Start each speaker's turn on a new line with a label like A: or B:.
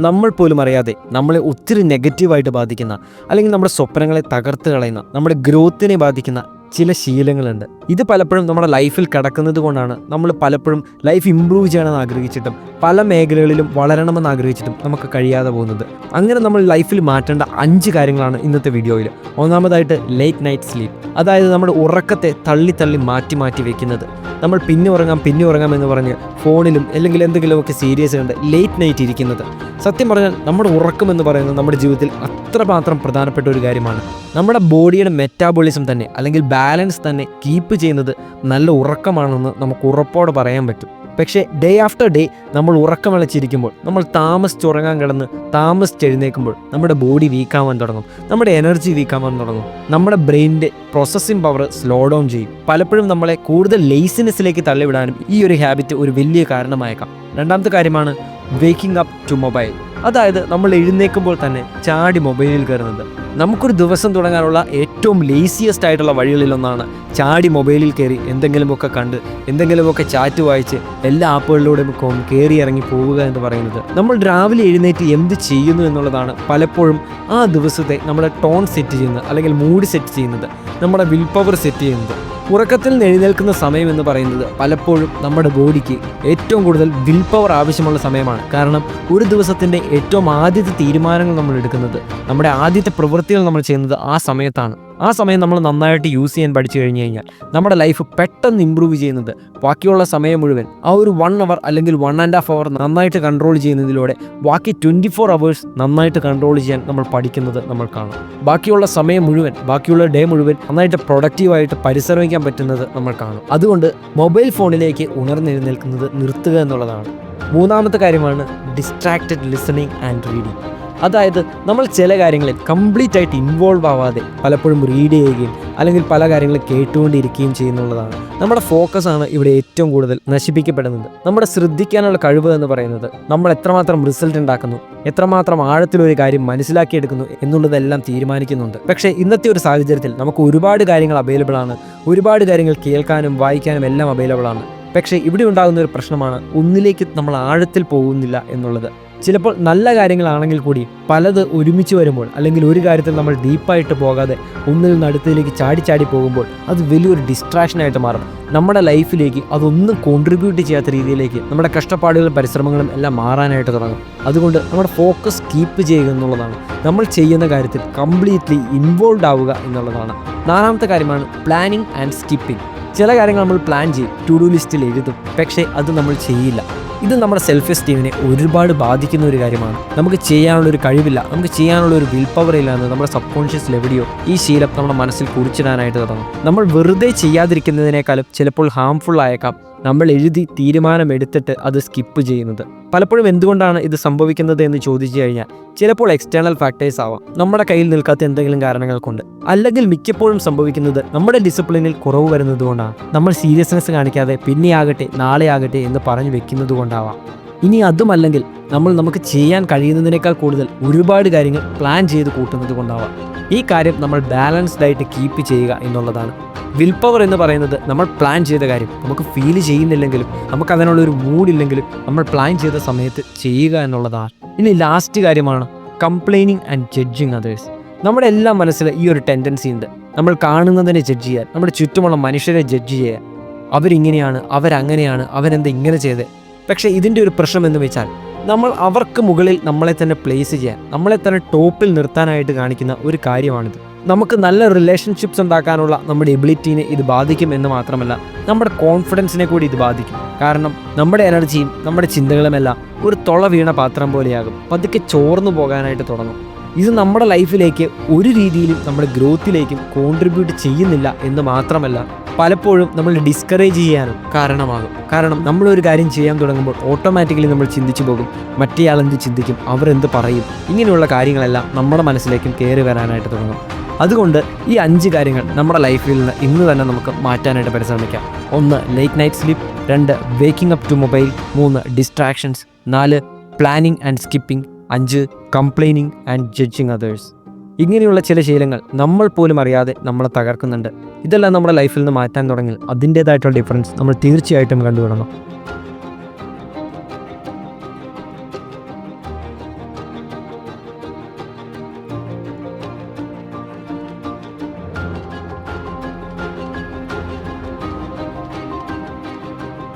A: നമ്മൾ പോലും അറിയാതെ നമ്മളെ ഒത്തിരി നെഗറ്റീവായിട്ട് ബാധിക്കുന്ന അല്ലെങ്കിൽ നമ്മുടെ സ്വപ്നങ്ങളെ തകർത്ത് കളയുന്ന നമ്മുടെ ഗ്രോത്തിനെ ബാധിക്കുന്ന ചില ശീലങ്ങളുണ്ട്. ഇത് പലപ്പോഴും നമ്മുടെ ലൈഫിൽ കിടക്കുന്നത് കൊണ്ടാണ് നമ്മൾ പലപ്പോഴും ലൈഫ് ഇമ്പ്രൂവ് ചെയ്യണമെന്ന് ആഗ്രഹിച്ചിട്ടും പല മേഖലകളിലും വളരണമെന്ന് ആഗ്രഹിച്ചിട്ടും നമുക്ക് കഴിയാതെ പോകുന്നത്. അങ്ങനെ നമ്മൾ ലൈഫിൽ മാറ്റേണ്ട അഞ്ച് കാര്യങ്ങളാണ് ഇന്നത്തെ വീഡിയോയിൽ. ഒന്നാമതായിട്ട് ലേറ്റ് നൈറ്റ് സ്ലീപ്പ് അതായത് നമ്മുടെ ഉറക്കത്തെ തള്ളി തള്ളി മാറ്റി മാറ്റി വെക്കുന്നത്. നമ്മൾ പിന്നെ ഉറങ്ങാം പിന്നെ ഉറങ്ങാം എന്ന് പറഞ്ഞ് ഫോണിലും അല്ലെങ്കിൽ എന്തെങ്കിലുമൊക്കെ സീരിയസ് കണ്ട് ലേറ്റ് നൈറ്റ് ഇരിക്കുന്നത്. സത്യം പറഞ്ഞാൽ നമ്മുടെ ഉറക്കം എന്ന് പറയുന്നത് നമ്മുടെ ജീവിതത്തിൽ അത്രമാത്രം പ്രധാനപ്പെട്ട ഒരു കാര്യമാണ്. നമ്മുടെ ബോഡിയുടെ മെറ്റാബോളിസം തന്നെ അല്ലെങ്കിൽ ബാലൻസ് തന്നെ കീപ്പ് ചെയ്യുന്നത് നല്ല ഉറക്കമാണെന്ന് നമുക്ക് ഉറപ്പോടെ പറയാൻ പറ്റും. പക്ഷേ ഡേ ആഫ്റ്റർ ഡേ നമ്മൾ ഉറക്കമിളച്ചിരിക്കുമ്പോൾ നമ്മൾ താമസിച്ചുറങ്ങാൻ കിടന്ന് താമസിച്ചെഴുന്നേൽക്കുമ്പോൾ നമ്മുടെ ബോഡി വീക്കാവാൻ തുടങ്ങും. നമ്മുടെ എനർജി വീക്കാവാൻ തുടങ്ങും. നമ്മുടെ ബ്രെയിനിന്റെ പ്രോസസ്സിംഗ് പവർ സ്ലോ ഡൗൺ ചെയ്യും. പലപ്പോഴും നമ്മളെ കൂടുതൽ ലേസിനെസ്സിലേക്ക് തള്ളിവിടാനും ഈ ഒരു ഹാബിറ്റ് ഒരു വലിയ കാരണമായേക്കാം. രണ്ടാമത്തെ കാര്യമാണ് വേക്കിംഗ് അപ്പ് ടു മൊബൈൽ അതായത് നമ്മൾ എഴുന്നേക്കുമ്പോൾ തന്നെ ചാടി മൊബൈലിൽ കയറുന്നത്. നമുക്കൊരു ദിവസം തുടങ്ങാനുള്ള ഏറ്റവും ലേസിയസ്റ്റ് ആയിട്ടുള്ള വഴികളിലൊന്നാണ് ചാടി മൊബൈലിൽ കയറി എന്തെങ്കിലുമൊക്കെ കണ്ട് എന്തെങ്കിലുമൊക്കെ ചാറ്റ് വായിച്ച് എല്ലാ ആപ്പുകളിലൂടെയും കയറി ഇറങ്ങി പോവുക എന്ന് പറയുന്നത്. നമ്മൾ രാവിലെ എഴുന്നേറ്റ് എന്ത് ചെയ്യുന്നു എന്നുള്ളതാണ് പലപ്പോഴും ആ ദിവസത്തെ നമ്മുടെ ടോൺ സെറ്റ് ചെയ്യുന്നത് അല്ലെങ്കിൽ മൂഡ് സെറ്റ് ചെയ്യുന്നത് നമ്മുടെ വിൽ പവർ സെറ്റ് ചെയ്യുന്നത്. ഉറക്കത്തിൽ എഴുന്നേൽക്കുന്ന സമയം എന്ന് പറയുന്നത് പലപ്പോഴും നമ്മുടെ ബോഡിക്ക് ഏറ്റവും കൂടുതൽ വിൽ പവർ ആവശ്യമുള്ള സമയമാണ്. കാരണം ഒരു ദിവസത്തിന്റെ ഏറ്റവും ആദ്യത്തെ തീരുമാനങ്ങൾ നമ്മൾ എടുക്കുന്നത് നമ്മുടെ ആദ്യത്തെ പ്രവൃത്തികൾ നമ്മൾ ചെയ്യുന്നത് ആ സമയത്താണ്. ആ സമയം നമ്മൾ നന്നായിട്ട് യൂസ് ചെയ്യാൻ പഠിച്ചു കഴിഞ്ഞു കഴിഞ്ഞാൽ നമ്മുടെ ലൈഫ് പെട്ടെന്ന് ഇമ്പ്രൂവ് ചെയ്യുന്നത് ബാക്കിയുള്ള സമയം മുഴുവൻ ആ ഒരു വൺ അവർ അല്ലെങ്കിൽ വൺ ആൻഡ് ഹാഫ് അവർ നന്നായിട്ട് കൺട്രോൾ ചെയ്യുന്നതിലൂടെ ബാക്കി ട്വന്റി ഫോർ അവേഴ്സ് നന്നായിട്ട് കൺട്രോൾ ചെയ്യാൻ നമ്മൾ പഠിക്കുന്നത് നമ്മൾ കാണും. ബാക്കിയുള്ള സമയം മുഴുവൻ ബാക്കിയുള്ള ഡേ മുഴുവൻ നന്നായിട്ട് പ്രൊഡക്റ്റീവായിട്ട് പരിശ്രമിക്കാൻ പറ്റുന്നത് നമ്മൾ കാണും. അതുകൊണ്ട് മൊബൈൽ ഫോണിലേക്ക് ഉണർന്നെഴുന്നേൽക്കുന്നത് നിർത്തുക എന്നുള്ളതാണ്. മൂന്നാമത്തെ കാര്യമാണ് ഡിസ്ട്രാക്റ്റഡ് ലിസണിങ് ആൻഡ് റീഡിങ് അതായത് നമ്മൾ ചില കാര്യങ്ങളിൽ കംപ്ലീറ്റ് ആയിട്ട് ഇൻവോൾവ് ആവാതെ പലപ്പോഴും റീഡ് ചെയ്യുകയും അല്ലെങ്കിൽ പല കാര്യങ്ങളും കേട്ടുകൊണ്ടിരിക്കുകയും ചെയ്യുന്നുള്ളതാണ്. നമ്മുടെ ഫോക്കസ് ആണ് ഇവിടെ ഏറ്റവും കൂടുതൽ നശിപ്പിക്കപ്പെടുന്നത്. നമ്മുടെ ശ്രദ്ധിക്കാനുള്ള കഴിവ് എന്ന് പറയുന്നത് നമ്മൾ എത്രമാത്രം റിസൾട്ട് ഉണ്ടാക്കുന്നു എത്രമാത്രം ആഴത്തിലൊരു കാര്യം മനസ്സിലാക്കിയെടുക്കുന്നു എന്നുള്ളതെല്ലാം തീരുമാനിക്കുന്നുണ്ട്. പക്ഷേ ഇന്നത്തെ ഒരു സാഹചര്യത്തിൽ നമുക്ക് ഒരുപാട് കാര്യങ്ങൾ അവൈലബിൾ ആണ് ഒരുപാട് കാര്യങ്ങൾ കേൾക്കാനും വായിക്കാനും എല്ലാം അവൈലബിൾ ആണ്. പക്ഷേ ഇവിടെ ഉണ്ടാകുന്ന ഒരു പ്രശ്നമാണ് ഒന്നിലേക്ക് നമ്മൾ ആഴത്തിൽ പോകുന്നില്ല എന്നുള്ളത്. ചിലപ്പോൾ നല്ല കാര്യങ്ങളാണെങ്കിൽ കൂടി പലത് ഒരുമിച്ച് വരുമ്പോൾ അല്ലെങ്കിൽ ഒരു കാര്യത്തിൽ നമ്മൾ ഡീപ്പായിട്ട് പോകാതെ ഒന്നിൽ നിന്ന് അടുത്തതിലേക്ക് ചാടി ചാടി പോകുമ്പോൾ അത് വലിയൊരു ഡിസ്ട്രാക്ഷനായിട്ട് മാറും. നമ്മുടെ ലൈഫിലേക്ക് അതൊന്നും കോൺട്രിബ്യൂട്ട് ചെയ്യാത്ത രീതിയിലേക്ക് നമ്മുടെ കഷ്ടപ്പാടുകളും പരിശ്രമങ്ങളും എല്ലാം മാറാനായിട്ട് തുടങ്ങും. അതുകൊണ്ട് നമ്മുടെ ഫോക്കസ് കീപ്പ് ചെയ്യുക എന്നുള്ളതാണ്. നമ്മൾ ചെയ്യുന്ന കാര്യത്തിൽ കംപ്ലീറ്റ്ലി ഇൻവോൾവ് ആവുക എന്നുള്ളതാണ്. നാലാമത്തെ കാര്യമാണ് പ്ലാനിങ് ആൻഡ് സ്കിപ്പിംഗ് ചില കാര്യങ്ങൾ നമ്മൾ പ്ലാൻ ചെയ്യും ടു ഡു ലിസ്റ്റിൽ എഴുതും. പക്ഷേ അത് നമ്മൾ ചെയ്യില്ല. ഇത് നമ്മുടെ സെൽഫ് എസ്റ്റീമിനെ ഒരുപാട് ബാധിക്കുന്ന ഒരു കാര്യമാണ്. നമുക്ക് ചെയ്യാനുള്ള ഒരു കഴിവില്ല നമുക്ക് ചെയ്യാനുള്ള ഒരു വിൽ പവർ ഇല്ല എന്ന് നമ്മുടെ സബ് കോൺഷ്യസ് എവിടെയോ ഈ ശീലം നമ്മുടെ മനസ്സിൽ കുറിച്ചിടാനായിട്ട് തുടങ്ങും. നമ്മൾ വെറുതെ ചെയ്യാതിരിക്കുന്നതിനേക്കാളും ചിലപ്പോൾ ഹാംഫുൾ ആയേക്കാം. നമ്മൾ എഴുതി തീരുമാനമെടുത്തിട്ട് അത് സ്കിപ്പ് ചെയ്യുന്നത്. പലപ്പോഴും എന്തുകൊണ്ടാണ് ഇത് സംഭവിക്കുന്നത് എന്ന് ചോദിച്ചു കഴിഞ്ഞാൽ ചിലപ്പോൾ എക്സ്റ്റേണൽ ഫാക്ടേഴ്സ് ആവാം. നമ്മുടെ കയ്യിൽ നിൽക്കാത്ത എന്തെങ്കിലും കാരണങ്ങൾ കൊണ്ട് അല്ലെങ്കിൽ മിക്കപ്പോഴും സംഭവിക്കുന്നത് നമ്മുടെ ഡിസിപ്ലിനിൽ കുറവ് വരുന്നത് കൊണ്ടാണ്. നമ്മൾ സീരിയസ്നെസ് കാണിക്കാതെ പിന്നെ ആകട്ടെ നാളെ ആകട്ടെ എന്ന് പറഞ്ഞു വെക്കുന്നത് കൊണ്ടാവാം. ഇനി അതുമല്ലെങ്കിൽ നമ്മൾ നമുക്ക് ചെയ്യാൻ കഴിയുന്നതിനേക്കാൾ കൂടുതൽ ഒരുപാട് കാര്യങ്ങൾ പ്ലാൻ ചെയ്ത് കൂട്ടുന്നത് കൊണ്ടാവാം. ഈ കാര്യം നമ്മൾ ബാലൻസ്ഡ് ആയിട്ട് കീപ്പ് ചെയ്യുക എന്നുള്ളതാണ്. വിൽ പവർ എന്ന് പറയുന്നത് നമ്മൾ പ്ലാൻ ചെയ്ത കാര്യം. നമുക്ക് ഫീൽ ചെയ്യുന്നില്ലെങ്കിലും നമുക്ക് അതിനുള്ളൊരു മൂഡില്ലെങ്കിലും നമ്മൾ പ്ലാൻ ചെയ്ത സമയത്ത് ചെയ്യുക എന്നുള്ളതാണ്. ഇനി ലാസ്റ്റ് കാര്യമാണ് കംപ്ലൈനിങ് ആൻഡ് ജഡ്ജിങ് അതേഴ്സ് നമ്മുടെ എല്ലാ മനസ്സിൽ ഈ ഒരു ടെൻഡൻസി ഉണ്ട്. നമ്മൾ കാണുന്നതിനെ ജഡ്ജ് ചെയ്യാൻ നമ്മുടെ ചുറ്റുമുള്ള മനുഷ്യരെ ജഡ്ജ് ചെയ്യാൻ അവരിങ്ങനെയാണ് അവരങ്ങനെയാണ് അവരെന്താ ഇങ്ങനെ ചെയ്തത് പക്ഷേ ഇതിന്റെ ഒരു പ്രശ്നം എന്ന് വെച്ചാൽ നമ്മൾ അവർക്ക് മുകളിൽ നമ്മളെ തന്നെ പ്ലേസ് ചെയ്യാൻ നമ്മളെ തന്നെ ടോപ്പിൽ നിർത്താനായിട്ട് കാണിക്കുന്ന ഒരു കാര്യമാണിത്. നമുക്ക് നല്ല റിലേഷൻഷിപ്സ് ഉണ്ടാക്കാനുള്ള നമ്മുടെ എബിലിറ്റീനെ ഇത് ബാധിക്കും എന്ന് മാത്രമല്ല നമ്മുടെ കോൺഫിഡൻസിനെ കൂടി ഇത് ബാധിക്കും. കാരണം നമ്മുടെ എനർജിയും നമ്മുടെ ചിന്തകളുമെല്ലാം ഒരു തുള വീണ പാത്രം പോലെയാകും. പതുക്കെ ചോർന്നു പോകാനായിട്ട് തുടങ്ങും. ഇത് നമ്മുടെ ലൈഫിലേക്ക് ഒരു രീതിയിലും നമ്മുടെ ഗ്രോത്തിലേക്കും കോൺട്രിബ്യൂട്ട് ചെയ്യുന്നില്ല എന്ന് മാത്രമല്ല പലപ്പോഴും നമ്മൾ ഡിസ്കറേജ് ചെയ്യാനും കാരണമാകും. കാരണം നമ്മളൊരു കാര്യം ചെയ്യാൻ തുടങ്ങുമ്പോൾ ഓട്ടോമാറ്റിക്കലി നമ്മൾ ചിന്തിച്ചു പോകും. മറ്റേയാൾ എന്ത് ചിന്തിക്കും? അവരെന്ത് പറയും? ഇങ്ങനെയുള്ള കാര്യങ്ങളെല്ലാം നമ്മുടെ മനസ്സിലേക്കും കയറി വരാനായിട്ട് തുടങ്ങും. അതുകൊണ്ട് ഈ അഞ്ച് കാര്യങ്ങൾ നമ്മുടെ ലൈഫിൽ നിന്ന് ഇന്ന് തന്നെ നമുക്ക് മാറ്റാനായിട്ട് പരിശ്രമിക്കാം. ഒന്ന് ലേറ്റ് നൈറ്റ് സ്ലീപ്പ് രണ്ട് വേക്കിംഗ് അപ്പ് ടു മൊബൈൽ മൂന്ന് ഡിസ്ട്രാക്ഷൻസ് നാല് പ്ലാനിങ് ആൻഡ് സ്കിപ്പിംഗ് അഞ്ച് കംപ്ലൈനിങ് ആൻഡ് ജഡ്ജിങ് അതേഴ്സ് ഇങ്ങനെയുള്ള ചില ശീലങ്ങൾ നമ്മൾ പോലും അറിയാതെ നമ്മളെ തകർക്കുന്നുണ്ട്. ഇതെല്ലാം നമ്മുടെ ലൈഫിൽ നിന്ന് മാറ്റാൻ തുടങ്ങി അതിന്റേതായിട്ടുള്ള ഡിഫറൻസ് നമ്മൾ തീർച്ചയായിട്ടും കണ്ടുപിടണം